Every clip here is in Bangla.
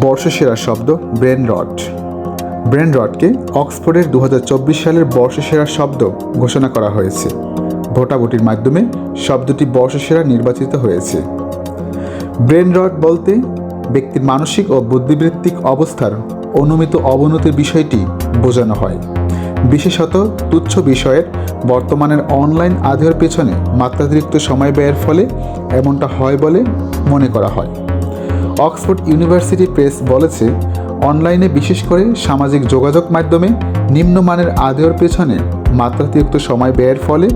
বর্ষসেরা শব্দ ব্রেন রট ব্রেন রটকে অক্সফোর্ডের দু হাজার চব্বিশ সালের বর্ষসেরা শব্দ ঘোষণা করা হয়েছে। ভোটাভুটির মাধ্যমে শব্দটি বর্ষসেরা নির্বাচিত হয়েছে। ব্রেন রট বলতে ব্যক্তির মানসিক ও বুদ্ধিবৃত্তিক অবস্থার অনুমিত অবনতির বিষয়টি বোঝানো হয়। বিশেষত তুচ্ছ বিষয়ের বর্তমানের অনলাইন আধের পেছনে মাত্রাতিরিক্ত সময় ব্যয়ের ফলে এমনটা হয় বলে মনে করা হয়। অক্সফোর্ড ইউনিভার্সিটি প্রেস বলেছে, অনলাইনে বিশেষ করে সামাজিক যোগাযোগ মাধ্যমে নিম্নমানের আদেয়র পেছনে মাত্রাতিরিক্ত সময় ব্যয়ের ফলে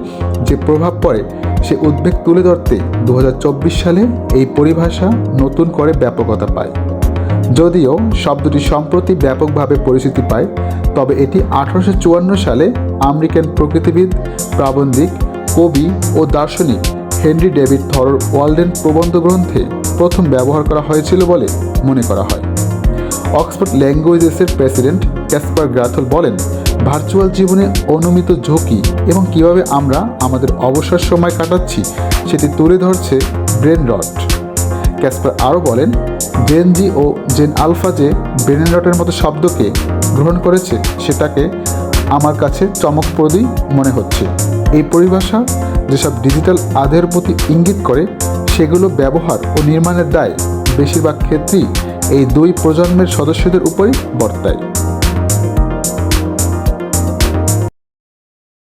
যে প্রভাব পড়ে, সে উদ্বেগ তুলে ধরতে দু হাজার চব্বিশ সালে এই পরিভাষা নতুন করে ব্যাপকতা পায়। যদিও শব্দটি সম্প্রতি ব্যাপকভাবে পরিচিতি পায়, তবে এটি আঠারোশো চুয়ান্ন সালে আমেরিকান প্রকৃতিবিদ, প্রাবন্ধিক, কবি ও দার্শনিক হেনরি ডেভিড থরর ওয়ালডেন প্রবন্ধ গ্রন্থে প্রথম ব্যবহার করা হয়েছিল বলে মনে করা হয়। অক্সফোর্ড ল্যাঙ্গুয়েজেসের প্রেসিডেন্ট ক্যাসপার গ্রাথল বলেন, ভার্চুয়াল জীবনে অনুমিত ঝুঁকি এবং কীভাবে আমরা আমাদের অবসর সময় কাটাচ্ছি সেটি তুলে ধরছে ব্রেন রট। ক্যাসপার আরও বলেন, জেন জি ও জেন আলফা যে ব্রেন রটের মতো শব্দকে গ্রহণ করেছে সেটাকে আমার কাছে চমকপ্রদই মনে হচ্ছে। এই পরিভাষা যেসব ডিজিটাল আধের প্রতি ইঙ্গিত করে, সেগুলো ব্যবহার ও নির্মাণের দায় বেশিরভাগ ক্ষেত্রেই এই দুই প্রজন্মের সদস্যদের উপরই বর্তায়।